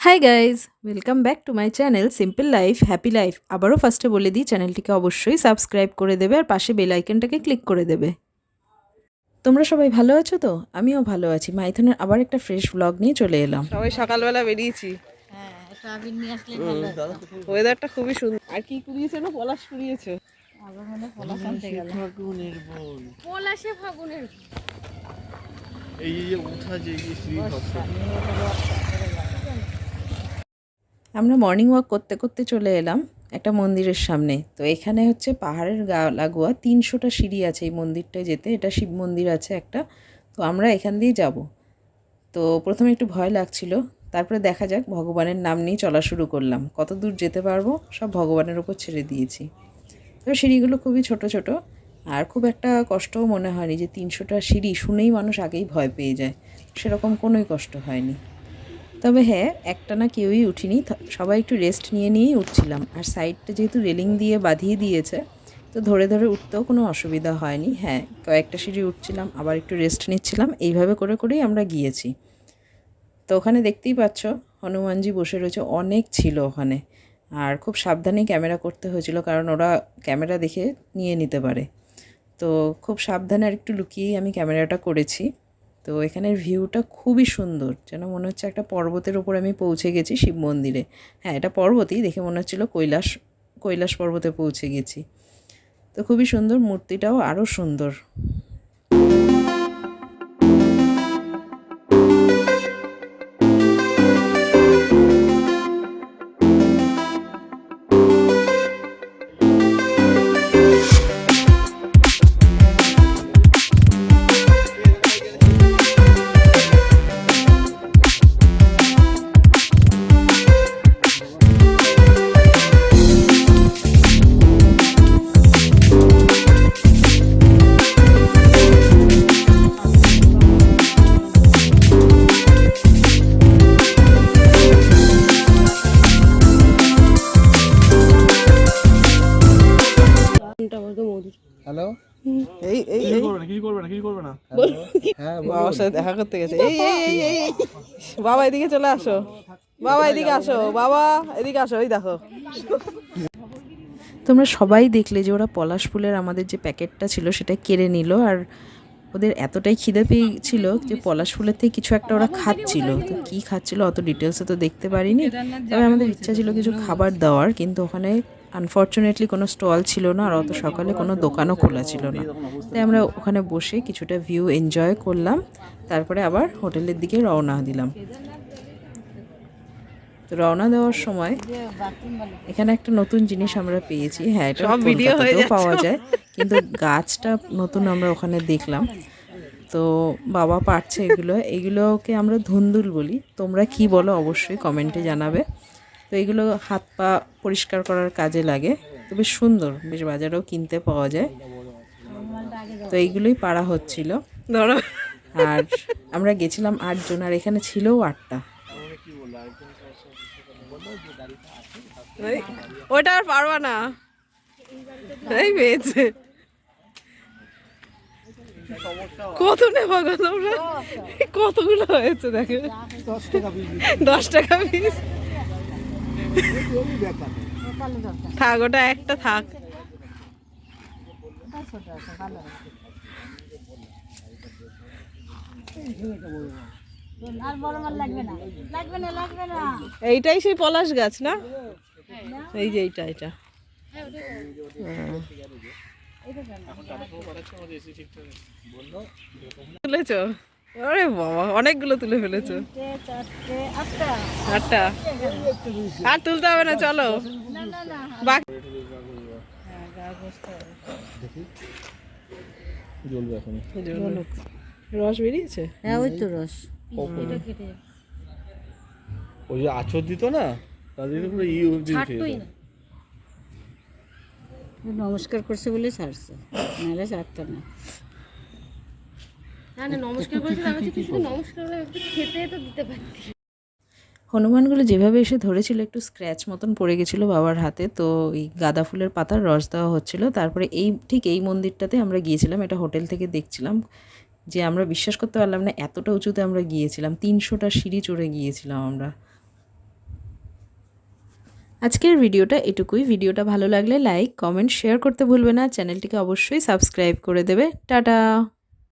Hi guys welcome back to my channel simple life happy life আবারও ফার্স্টে বলে দিই চ্যানেলটিকে অবশ্যই সাবস্ক্রাইব করে দেবে আর পাশে বেল আইকনটাকে ক্লিক করে দেবে। তোমরা সবাই ভালো আছো তো? আমিও ভালো আছি। মাইথনের আবার একটা ফ্রেশ ব্লগ নিয়ে চলে এলাম। সবাই সকালবেলা বেরিয়েছি। হ্যাঁ। ওয়েদারটা খুবই সুন্দর আর কি কুড়িয়েছে না? পলাশ কুড়িয়েছে। মনে হয় পলাশ ফাগুনের এই যে উঠা যে কি শ্রী ভক্ত আমরা মর্নিং ওয়াক করতে করতে চলে এলাম একটা মন্দিরের সামনে। তো এখানে হচ্ছে পাহাড়ের গা, লাগোয়া তিনশোটা সিঁড়ি আছে এই মন্দিরটায় যেতে। এটা শিব মন্দির আছে একটা। তো আমরা এখান দিয়ে যাব। তো প্রথমে একটু ভয় লাগছিল। তারপরে দেখা যাক ভগবানের নাম নিয়ে চলা শুরু করলাম। কত দূর যেতে পারব সব ভগবানের ওপর ছেড়ে দিয়েছি। তবে সিঁড়িগুলো খুবই ছোট ছোট। আর খুব একটা কষ্টও মনে হয়নি যে তিনশোটা সিঁড়ি শুনেই মানুষ আগেই ভয় পেয়ে যায়। সেরকম কোনোই কষ্ট হয়নি। তবে হ্যাঁ একটা না কেউই উঠিনি। সবাই একটু রেস্ট নিয়ে নিয়েই উঠছিলাম। আর সাইডটা যেহেতু রেলিং দিয়ে বাঁধিয়ে দিয়েছে, তো ধরে ধরে উঠতেও কোনো অসুবিধা হয়নি। হ্যাঁ কয়েকটা সিঁড়ি উঠছিলাম, আবার একটু রেস্ট নিচ্ছিলাম। এইভাবে করে করেই আমরা গিয়েছি। তো ওখানে দেখতেই পাচ্ছ, হনুমানজি বসে রয়েছে। অনেক ছিল ওখানে। আর খুব সাবধানেই ক্যামেরা করতে হয়েছিল, কারণ ওরা ক্যামেরা দেখে নিয়ে নিতে পারে। তো খুব সাবধানে আর একটু লুকিয়েই আমি ক্যামেরাটা করেছি। তো এখানের ভিউটা খুবই সুন্দর। যেন মনে হচ্ছে একটা পর্বতের ওপর আমি পৌঁছে গেছি শিব মন্দিরে। হ্যাঁ এটা পর্বতই। দেখে মনে হচ্ছিল কৈলাস কৈলাস পর্বতে পৌঁছে গেছি। তো খুবই সুন্দর, মূর্তিটাও আরও সুন্দর। হ্যালো এই এই এই। করবে না কিছু করবে না কিছু করবে না। হ্যাঁ বাবার সাথে দেখা করতে গেছে। এই এই এই এই এই। বাবা এদিকে চলে আসো। বাবা এদিকে আসো। বাবা এদিকে আসো। এই দেখো। তোমরা সবাই দেখলে যে ওরা পলাশ ফুলের আমাদের যে প্যাকেটটা ছিল সেটা কেড়ে নিল আর ওদের এতটাই খিদে পেয়েছিল যে পলাশ ফুলের থেকে কিছু একটা ওরা খাচ্ছিল। তো কী খাচ্ছিল অত ডিটেলসে তো দেখতে পারিনি। তবে আমাদের ইচ্ছা ছিল কিছু খাবার দেওয়ার কিন্তু ওখানে আনফর্চুনেটলি কোনো স্টল ছিল না আর অত সকালে কোনো দোকানও খোলা ছিল না। তাই আমরা ওখানে বসে কিছুটা ভিউ এনজয় করলাম তারপরে আবার হোটেলের দিকে রওনা দিলাম। তো রওনা দেওয়ার সময় এখানে একটা নতুন জিনিস আমরা পেয়েছি। হ্যাঁ এটা কলকাতাতেও পাওয়া যায় কিন্তু গাছটা নতুন আমরা ওখানে দেখলাম। তো বাবা পারছে এগুলো। এগুলোকে আমরা ধুন্দুল বলি। তোমরা কি বলো অবশ্যই কমেন্টে জানাবে। তো এগুলো হাত পা পরিষ্কার করার কাজে লাগে। তো বেশ সুন্দর বেশ বাজারেও কিনতে পাওয়া যায়। তো এইগুলোই পাড়া হচ্ছিল। ধরো। আর আমরা গেছিলাম আটজন আর এখানে ছিলও আটটা। ওটা আর পারবা না। এই পেয়েছে। কত নেব তোমরা? কতগুলো হয়েছে দেখো। দশ টাকা পিস থাক ওটা একটা থাক। এইটাই সেই পলাশ গাছ না? এই যে এইটা এটা তুলেছ? আরে বাবা অনেকগুলো তুলে ফেলেছো। আটটা। আটটা? আর তুলতে হবে না চলো। রস বেরিয়েছে? হ্যাঁ ওই তো রস। ওই যে আচর দিত না তাদের পুরো ই অবধি নমস্কার করছে বলে ছাড়ছে। নাহলে ছাড়তো না। হনুমানগুলো যেভাবে এসে ধরেছিল, একটু স্ক্র্যাচ মতন পড়ে গেছিল বাবার হাতে, তো এই গাঁদা ফুলের পাতার রস দেওয়া হচ্ছিল। তারপরে এই, ঠিক এই মন্দিরটাতে আমরা গিয়েছিলাম, এটা হোটেল থেকে দেখছিলাম, যে আমরা বিশ্বাস করতে পারলাম না, এতটা উঁচুতে আমরা গিয়েছিলাম, তিনশোটা সিঁড়ি চড়ে গিয়েছিলাম আমরা। আজকের ভিডিওটা এটুকুই। ভিডিওটা ভালো লাগলে লাইক, কমেন্ট শেয়ার করতে ভুলবে না। চ্যানেলটিকে অবশ্যই সাবস্ক্রাইব করে দেবে। টাটা!